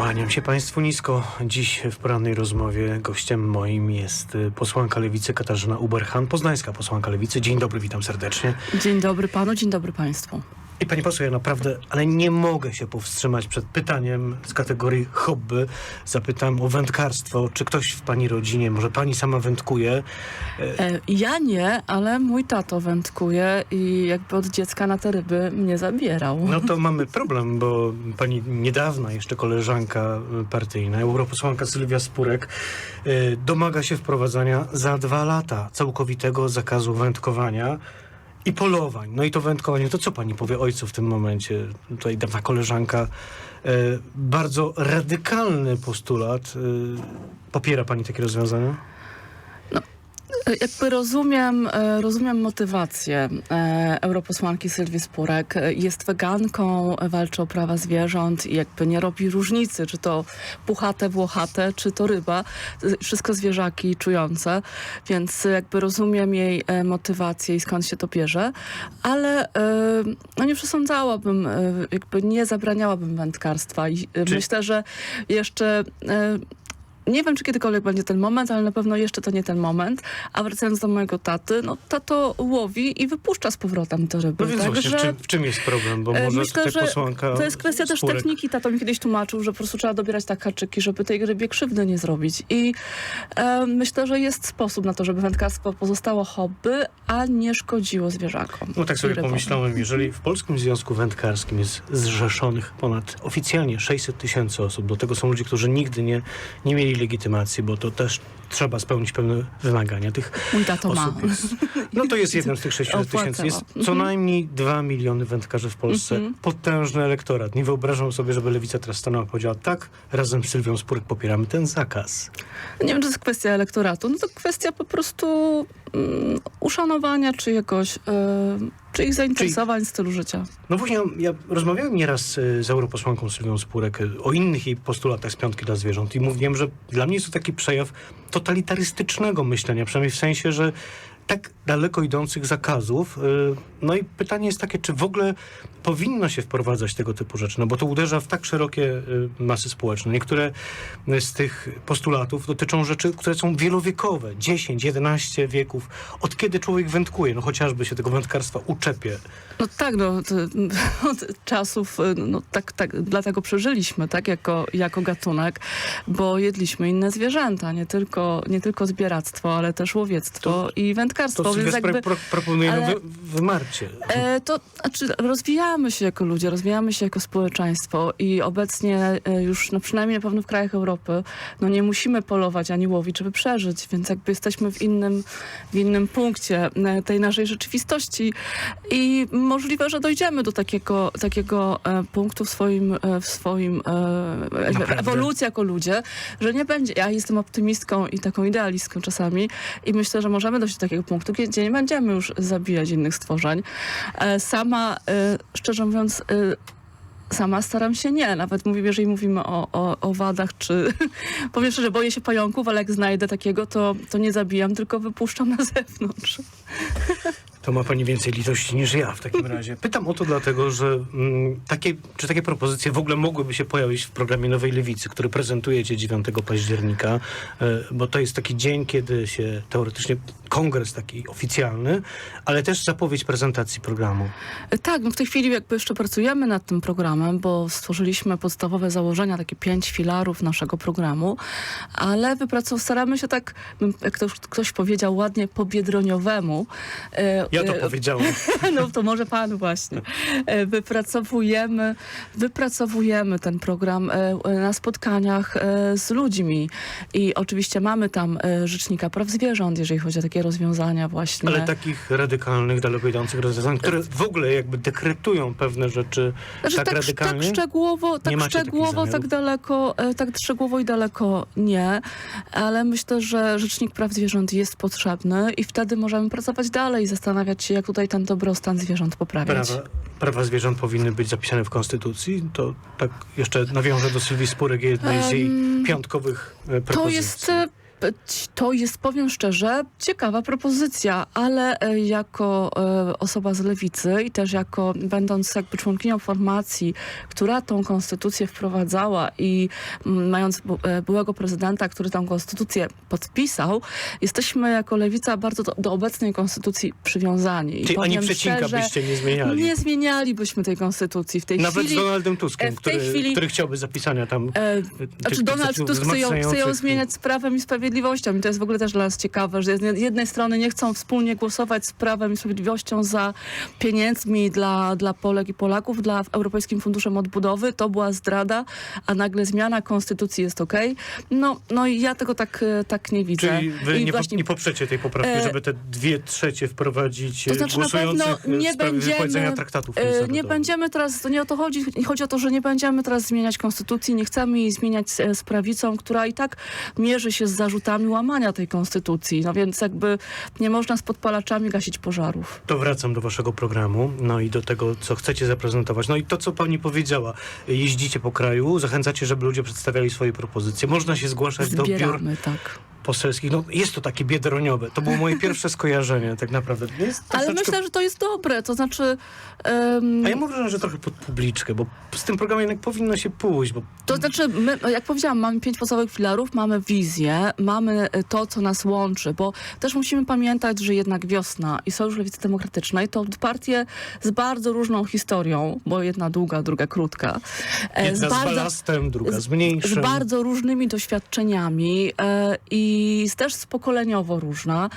Kłaniam się Państwu nisko. Dziś w porannej rozmowie gościem moim jest y, posłanka Lewicy Katarzyna Uberhan, poznańska posłanka Lewicy. Dzień dobry, witam serdecznie. Dzień dobry panu, dzień dobry państwu. I pani poseł, ja naprawdę, ale nie mogę się powstrzymać przed pytaniem z kategorii hobby. Zapytam o wędkarstwo. Czy ktoś w pani rodzinie, może pani sama wędkuje? E, ja nie, ale mój tato wędkuje i jakby od dziecka na te ryby mnie zabierał. No to mamy problem, bo pani niedawna jeszcze koleżanka partyjna, europosłanka Sylwia Spurek, y, domaga się wprowadzania za dwa lata całkowitego zakazu wędkowania i polowań. No i to wędkowanie, to co pani powie ojcu w tym momencie? Tutaj dawna koleżanka, y, bardzo radykalny postulat. y, Popiera pani takie rozwiązania? E, Jakby rozumiem, e, rozumiem motywację e, europosłanki Sylwii Spurek. Jest weganką, walczy o prawa zwierząt i jakby nie robi różnicy, czy to puchate, włochate, czy to ryba. Wszystko zwierzaki czujące, więc jakby rozumiem jej motywację i skąd się to bierze, ale no nie przesądzałabym, jakby nie zabraniałabym wędkarstwa i Czy- myślę, że jeszcze nie wiem, czy kiedykolwiek będzie ten moment, ale na pewno jeszcze to nie ten moment. A wracając do mojego taty, no tato łowi i wypuszcza z powrotem te ryby. No więc właśnie, w Także czym, w czym jest problem? Bo e, może myślę, że posłanka to jest kwestia też techniki. Tato mi kiedyś tłumaczył, że po prostu trzeba dobierać tak haczyki, żeby tej rybie krzywdy nie zrobić. I e, myślę, że jest sposób na to, żeby wędkarstwo pozostało hobby, a nie szkodziło zwierzakom. No tak sobie rybom. pomyślałem, jeżeli w Polskim Związku Wędkarskim jest zrzeszonych ponad oficjalnie 600 tysięcy osób, do tego są ludzie, którzy nigdy nie, nie mieli legitymacji, bo to też trzeba spełnić pewne wymagania tych Mój tato osób. Jest, no to jest jednym z tych 600 tysięcy. Jest co Mhm. najmniej 2 miliony wędkarzy w Polsce. Mhm. Potężny elektorat. Nie wyobrażam sobie, żeby Lewica teraz stanęła i powiedziała tak, razem z Sylwią Spurek popieramy ten zakaz. Nie wiem, czy to jest kwestia elektoratu. No to kwestia po prostu mm, uszanowania czyjegoś, y, czyich zainteresowań, stylu życia. No właśnie, ja rozmawiałem nieraz y, z europosłanką Sylwią Spurek y, o innych jej postulatach z Piątki dla Zwierząt i mówiłem, że dla mnie jest to taki przejaw totalitarystycznego myślenia, przynajmniej w sensie, że tak daleko idących zakazów. y, No i pytanie jest takie, czy w ogóle powinno się wprowadzać tego typu rzeczy, no bo to uderza w tak szerokie y, masy społeczne. Niektóre y, z tych postulatów dotyczą rzeczy, które są wielowiekowe, 10, 11 wieków. Od kiedy człowiek wędkuje? No chociażby się tego wędkarstwa uczepie. No tak, no, to, od czasów, no tak, tak, dlatego przeżyliśmy, tak, jako, jako gatunek, bo jedliśmy inne zwierzęta, nie tylko, nie tylko zbieractwo, ale też łowiectwo To- i wędkarstwo, więc Sylwia jakby... jakby... pro, proponuje ale- wy, wymarcie. E, to znaczy, rozwijamy się jako ludzie, rozwijamy się jako społeczeństwo i obecnie e, już no, przynajmniej na pewno w krajach Europy no, nie musimy polować ani łowić, żeby przeżyć, więc jakby jesteśmy w innym, w innym punkcie e, tej naszej rzeczywistości i możliwe, że dojdziemy do takiego, takiego e, punktu w swoim, e, w swoim e, ewolucji jako ludzie, że nie będzie. Ja jestem optymistką i taką idealistką czasami i myślę, że możemy dojść do takiego punktu, gdzie nie będziemy już zabijać innych stworzeń. E, Sama, e, szczerze mówiąc, e, sama staram się nie. Nawet mówię, jeżeli mówimy o, o, o wadach, czy powiem szczerze, boję się pająków, ale jak znajdę takiego, to, to nie zabijam, tylko wypuszczam na zewnątrz. To ma pani więcej litości niż ja w takim razie. Pytam o to dlatego, że mm, takie, czy takie propozycje w ogóle mogłyby się pojawić w programie Nowej Lewicy, który prezentujecie 9 października, bo to jest taki dzień, kiedy się teoretycznie kongres taki oficjalny, ale też zapowiedź prezentacji programu. Tak, no w tej chwili jakby jeszcze pracujemy nad tym programem, bo stworzyliśmy podstawowe założenia, takie pięć filarów naszego programu, ale wypracow- staramy się tak, bym- jak to ktoś powiedział ładnie, po biedroniowemu. e, Ja to e, powiedziałem. No to może pan właśnie. E, Wypracowujemy, wypracowujemy ten program na spotkaniach z ludźmi i oczywiście mamy tam Rzecznika Praw Zwierząt, jeżeli chodzi o takie rozwiązania właśnie. Ale takich radykalnych, daleko idących rozwiązań, które w ogóle jakby dekretują pewne rzeczy Znaczy, tak, tak, radykalnie. tak szczegółowo, tak szczegółowo, tak daleko, e, tak szczegółowo i daleko nie, ale myślę, że Rzecznik Praw Zwierząt jest potrzebny i wtedy możemy pracować dalej i zastanawiać się, jak tutaj ten dobrostan zwierząt poprawiać. Prawa, prawa zwierząt powinny być zapisane w Konstytucji. To tak jeszcze nawiążę do Sylwii Spurek, jednej z jej piątkowych e, propozycji. To jest, e, to jest, powiem szczerze, ciekawa propozycja, ale e, jako e, osoba z lewicy i też jako będąc jakby członkinią formacji, która tą konstytucję wprowadzała i mając e, byłego prezydenta, który tą konstytucję podpisał, jesteśmy jako lewica bardzo do, do obecnej konstytucji przywiązani. I Czyli ani przecinka szczerze, byście nie zmieniali. Nie zmienialibyśmy tej konstytucji w tej Nawet chwili. z Donaldem Tuskiem, który, chwili- który chciałby zapisania tam E, znaczy Donald Tusk chce ją, chce ją zmieniać z prawem i sprawiedliwością i to jest w ogóle też dla nas ciekawe, że z jednej strony nie chcą wspólnie głosować z prawem i sprawiedliwością za pieniędzmi dla, dla Polek i Polaków, dla Europejskim Funduszem Odbudowy, to była zdrada, a nagle zmiana konstytucji jest okej. No, no i ja tego tak, e, tak nie widzę. Czyli wy I nie, właśnie- po, nie poprzecie tej poprawki, E, żeby te dwie trzecie wprowadzić To znaczy na głosujących pewno nie będziemy, traktatów e, nie będziemy teraz, to nie o to chodzi, chodzi o to, że nie będziemy teraz zmieniać konstytucji, nie chcemy jej zmieniać z, z prawicą, która i tak mierzy się z zarzutami łamania tej konstytucji. No więc jakby nie można z podpalaczami gasić pożarów. To wracam do waszego programu, no i do tego, co chcecie zaprezentować. No i to, co pani powiedziała, jeździcie po kraju, zachęcacie, żeby ludzie przedstawiali swoje propozycje. Można się zgłaszać do biur Zbieramy, tak. Poselskich. No jest to takie biedroniowe. To było moje pierwsze skojarzenie tak naprawdę. Jest Ale troszeczkę- myślę, że to jest dobre, to znaczy... em, A ja wrażenie, że trochę pod publiczkę, bo z tym programem jednak powinno się pójść, bo To znaczy, my, jak powiedziałam, mamy pięć podstawowych filarów, mamy wizję, mamy y, to, co nas łączy, bo też musimy pamiętać, że jednak Wiosna i Sojusz Lewicy Demokratycznej to partie z bardzo różną historią, bo jedna długa, druga krótka. e, jedna z, bardzo, balastem, druga z z mniejszym. bardzo różnymi doświadczeniami e, i z- też z pokoleniowo różna.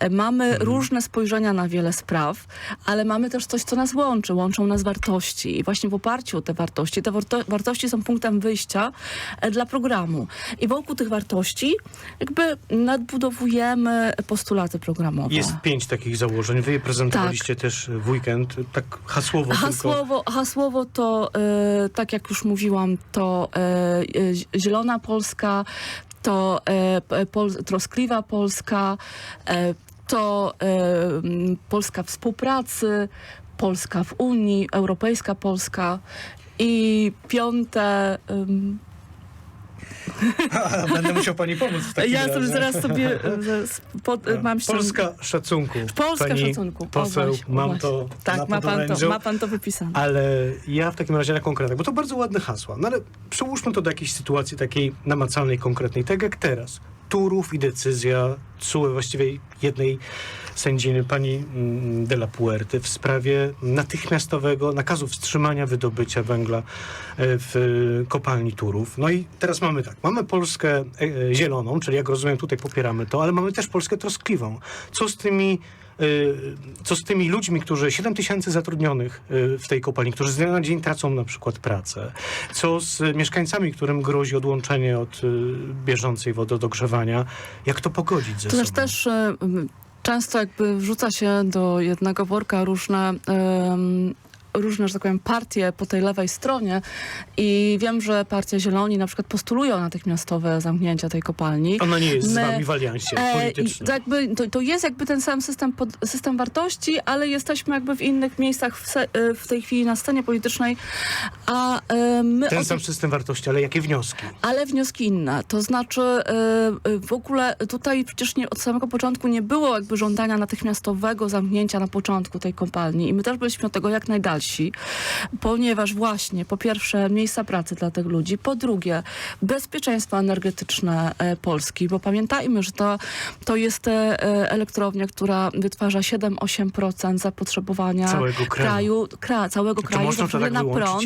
E, mamy Mhm. różne spojrzenia na wiele spraw, ale mamy też coś, co nas łączy. Łączą nas wartości i właśnie w oparciu o te wartości, te warto wartości są punktem wyjścia e, dla programu. I wokół tych wartości jakby nadbudowujemy postulaty programowe. Jest pięć takich założeń. Wy je prezentowaliście też w weekend, tak hasłowo tylko. Hasłowo, hasłowo to, e, tak jak już mówiłam, to Zielona Polska, to e, pol, Troskliwa Polska, e, to e, Polska współpracy, Polska w Unii, Europejska Polska i piąte... będę musiał pani pomóc w takim ja razie. sobie zaraz sobie e, zaraz pod, e, mam się- Polska szacunku. Polska pani szacunku. O, Poseł, właśnie, o, mam właśnie. to Tak, na ma pan, to, podorędziu. ma pan to wypisane. Ale ja w takim razie na konkretach, bo to bardzo ładne hasła. No ale przełóżmy to do jakiejś sytuacji takiej namacalnej, konkretnej, tak jak teraz. Turów i decyzja CUE, właściwie jednej sędziny, pani mm, de la Puerty, w sprawie natychmiastowego nakazu wstrzymania wydobycia węgla e, w kopalni Turów. No i teraz mamy tak, mamy Polskę e, zieloną, czyli jak rozumiem tutaj popieramy to, ale mamy też Polskę troskliwą. Co z tymi co z tymi ludźmi, którzy 7 tysięcy zatrudnionych y, w tej kopalni, którzy z dnia na dzień tracą na przykład pracę? Co z mieszkańcami, którym grozi odłączenie od y, bieżącej wody do grzewania? Jak to pogodzić ze To sobą? znaczy też e, m, często jakby wrzuca się do jednego worka różne em, różne, że tak powiem, partie po tej lewej stronie i wiem, że partia Zieloni na przykład postulują natychmiastowe zamknięcia tej kopalni. Ona nie jest z My- wami w aliansie E, politycznym. to, jakby, to, to jest jakby ten sam system, pod, system wartości, ale jesteśmy jakby w innych miejscach w, se, e, w tej chwili na scenie politycznej, a e, my Ten sam system wartości, ale jakie wnioski? ale wnioski inne. To znaczy e, w ogóle tutaj przecież nie, od samego początku nie było jakby żądania natychmiastowego zamknięcia na początku tej kopalni i my też byliśmy od tego jak najdalsi, ponieważ właśnie po pierwsze miejsca pracy dla tych ludzi, po drugie bezpieczeństwo energetyczne e, Polski, bo pamiętajmy, że to, to jest e, elektrownia, która wytwarza 7-8% zapotrzebowania Całego kraju. kra, całego Czy kraju to tak na prąd.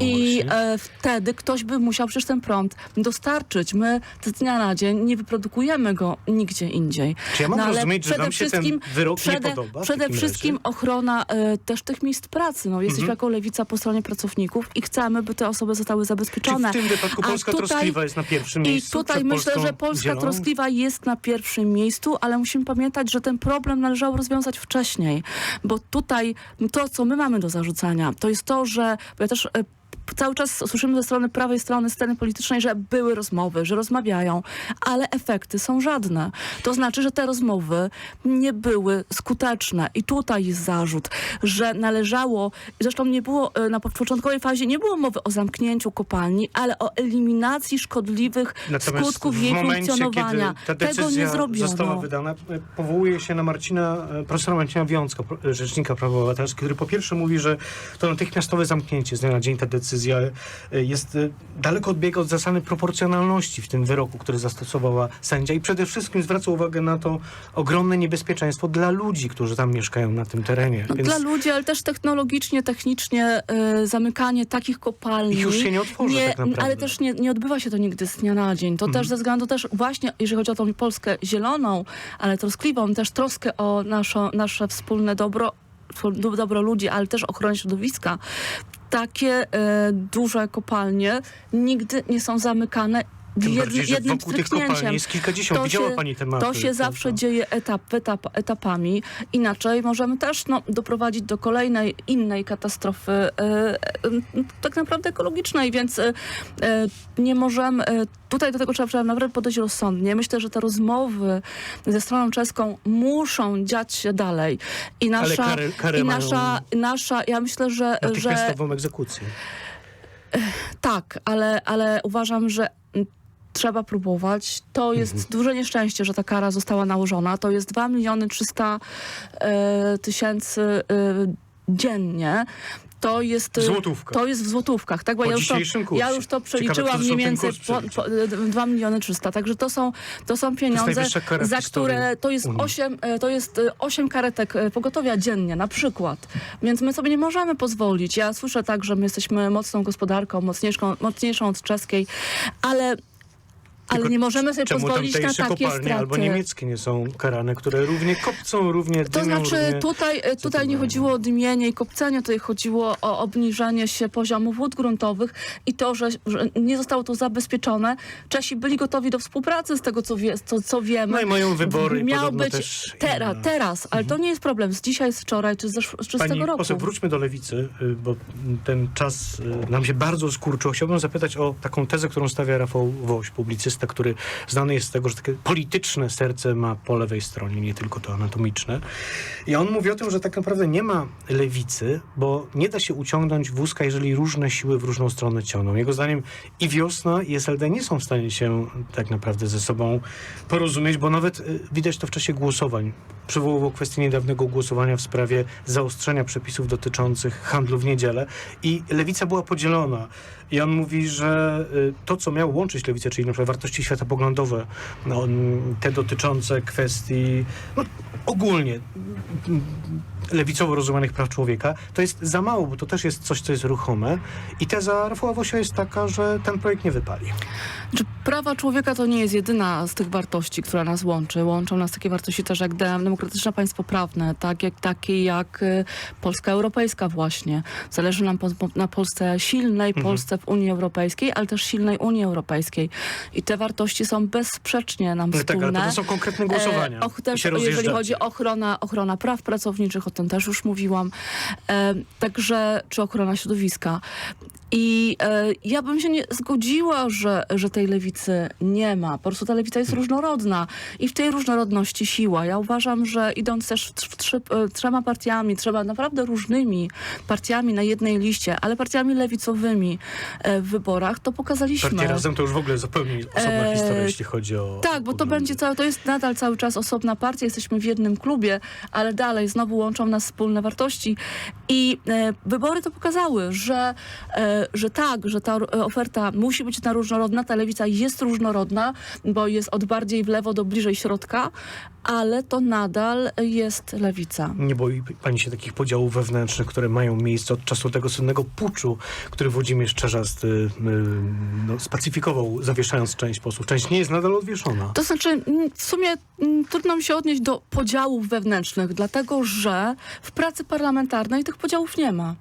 I e, wtedy ktoś by musiał przecież ten prąd dostarczyć. My z dnia na dzień nie wyprodukujemy go nigdzie indziej. Czy ja mam No, ale rozumieć, że wam się ten wszystkim- wyrok nie Przede, podoba? w przede wszystkim razie? ochrona e, też tych miejsc pracy. No, jesteśmy Mhm. jako lewica po stronie pracowników i chcemy, by te osoby zostały zabezpieczone. w tym wypadku A Polska tutaj- troskliwa jest na pierwszym I miejscu? tutaj przed myślę, że Polska zieloną? troskliwa jest na pierwszym miejscu, ale musimy pamiętać, że ten problem należało rozwiązać wcześniej, bo tutaj to, co my mamy do zarzucania, to jest to, że ja też e, cały czas słyszymy ze strony prawej strony sceny politycznej, że były rozmowy, że rozmawiają, ale efekty są żadne. To znaczy, że te rozmowy nie były skuteczne. I tutaj jest zarzut, że należało, zresztą nie było e, na początkowej fazie, nie było mowy o zamknięciu kopalni, ale o eliminacji szkodliwych Natomiast skutków jej momencie, funkcjonowania. kiedy ta Tego nie zrobiono. została wydana, e, powołuje się na Marcina, e, profesora Marcina Wiącka, rzecznika praw obywatelskich, który po pierwsze mówi, że to natychmiastowe zamknięcie z dnia na dzień, ta decyzja e, jest e, daleko odbiega od zasady proporcjonalności w tym wyroku, który zastosowała sędzia i przede wszystkim zwraca uwagę na to ogromne niebezpieczeństwo dla ludzi, którzy tam mieszkają na tym terenie. No, Więc Dla ludzi, ale też technologicznie, technicznie y, zamykanie takich kopalni. Już się nie otworzy tak naprawdę. Ale też nie, nie odbywa się to nigdy z dnia na dzień. To Mhm. też ze względu też właśnie, jeżeli chodzi o tą Polskę zieloną, ale troskliwą, też troskę o naszo, nasze wspólne dobro, dobro ludzi, ale też ochronę środowiska. Takie y, duże kopalnie nigdy nie są zamykane Tym jed- bardziej, że jednym wokół tych kopalni jest kilkadziesiąt. To Widziała się- pani te mapy. To się zawsze prawda? dzieje etap, etap, etapami. Inaczej możemy też no, doprowadzić do kolejnej, innej katastrofy, e, e, tak naprawdę ekologicznej, więc e, e, nie możemy, e, tutaj do tego trzeba, trzeba naprawdę podejść rozsądnie. Myślę, że te rozmowy ze stroną czeską muszą dziać się dalej. I nasza, kary, kary i nasza, nasza, ja myślę, że, że natychmiastową egzekucję. tak, ale, ale uważam, że trzeba próbować. To jest Mhm. duże nieszczęście, że ta kara została nałożona. To jest 2 miliony 300 e, tysięcy e, dziennie. To jest, W złotówkach. to jest w złotówkach, tak? Bo Po ja już, to, kursie. ja już to Ciekawe, przeliczyłam kto mniej więcej po, po, 2 miliony 300. Także to są, to są pieniądze, w za które to jest, Unii. 8, e, to jest e, 8 karetek e, pogotowia dziennie na przykład. Więc my sobie nie możemy pozwolić. Ja słyszę tak, że my jesteśmy mocną gospodarką, mocniejszą, mocniejszą od czeskiej, ale, ale nie możemy sobie Czemu pozwolić na takie kopalnie albo straty. niemieckie nie są karane, które równie kopcą, równie To dymią, znaczy równie... tutaj, e, tutaj nie chodziło o dymienie i kopcenie, tutaj chodziło o obniżenie się poziomu wód gruntowych i to, że, że nie zostało to zabezpieczone. Czesi byli gotowi do współpracy z tego, co, wie, co, co wiemy. No i mają wybory Miał być też teraz, ale to nie jest problem z dzisiaj, z wczoraj, czy z, zesz- czy z tego roku. poseł, wróćmy do lewicy, y, bo ten czas y, nam się bardzo skurczył. Chciałbym zapytać o taką tezę, którą stawia Rafał Woś, publicysta, który znany jest z tego, że takie polityczne serce ma po lewej stronie, nie tylko to anatomiczne. I on mówi o tym, że tak naprawdę nie ma lewicy, bo nie da się uciągnąć wózka, jeżeli różne siły w różną stronę ciągną. Jego zdaniem i Wiosna, i SLD nie są w stanie się tak naprawdę ze sobą porozumieć, bo nawet y, widać to w czasie głosowań. Przywoływał kwestię niedawnego głosowania w sprawie zaostrzenia przepisów dotyczących handlu w niedzielę i lewica była podzielona. I on mówi, że y, to, co miało łączyć lewicę, czyli na przykład wartości światopoglądowe, no, te dotyczące kwestii no, ogólnie lewicowo rozumianych praw człowieka, to jest za mało, bo to też jest coś, co jest ruchome. I teza Rafała Wosia jest taka, że ten projekt nie wypali. Czy prawa człowieka to nie jest jedyna z tych wartości, która nas łączy? Łączą nas takie wartości też jak dem- demokratyczne państwo prawne, tak jak, takie jak y, Polska Europejska właśnie. Zależy nam po, na Polsce silnej, Mhm. Polsce w Unii Europejskiej, ale też silnej Unii Europejskiej. I te wartości są bezsprzecznie nam No tak, wspólne. ale to są konkretne głosowania. E, och, też, jeżeli chodzi o ochronę, ochrona praw pracowniczych, o tym też już mówiłam, e, także czy ochrona środowiska. I e, ja bym się nie zgodziła, że, że tej lewicy nie ma. Po prostu ta lewica jest różnorodna i w tej różnorodności siła. Ja uważam, że idąc też w, trzy, e, trzema partiami, trzeba naprawdę różnymi partiami na jednej liście, ale partiami lewicowymi e, w wyborach, to pokazaliśmy. Partie razem to już w ogóle zupełnie osobna E, historia, jeśli chodzi o. Tak, bo to będzie całe, to jest nadal cały czas osobna partia, jesteśmy w jednym klubie, ale dalej znowu łączą nas wspólne wartości. I e, wybory to pokazały, że, e, że tak, że ta oferta musi być na różnorodna, ta lewica jest różnorodna, bo jest od bardziej w lewo do bliżej środka, ale to nadal jest lewica. Nie boi pani się takich podziałów wewnętrznych, które mają miejsce od czasu tego słynnego puczu, który Włodzimierz Czerzast y, y, no, spacyfikował, zawieszając część posłów. Część nie jest nadal odwieszona. To znaczy, mm, w sumie mm, trudno mi się odnieść do podziałów wewnętrznych, dlatego że w pracy parlamentarnej tych podziałów nie ma.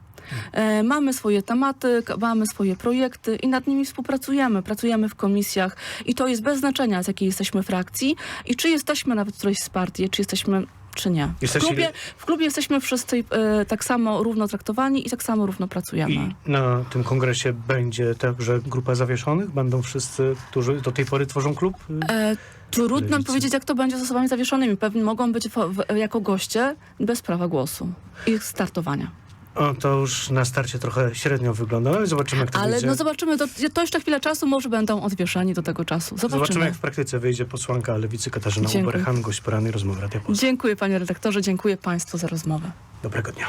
E, mamy swoje tematy, mamy swoje projekty i nad nimi współpracujemy. Pracujemy w komisjach i to jest bez znaczenia, z jakiej jesteśmy frakcji i czy jesteśmy nawet w którejś z partii, czy jesteśmy czy nie. W Jesteście- klubie, w klubie jesteśmy wszyscy e, tak samo równo traktowani i tak samo równo pracujemy. I na tym kongresie będzie także grupa zawieszonych? Będą wszyscy, którzy do tej pory tworzą klub? E, trudno Lewicy. powiedzieć, jak to będzie z osobami zawieszonymi. Pewnie mogą być w, jako goście bez prawa głosu i startowania. O, to już na starcie trochę średnio wygląda, ale zobaczymy, jak to Ale wyjdzie. no zobaczymy, to, to jeszcze chwilę czasu, może będą odwieszeni do tego czasu. Zobaczymy. Zobaczymy, jak w praktyce wyjdzie posłanka Lewicy Katarzyna Dziękuję. Uberhan, gość porannej rozmowy Radia Polska. Dziękuję panie redaktorze, dziękuję państwu za rozmowę. Dobrego dnia.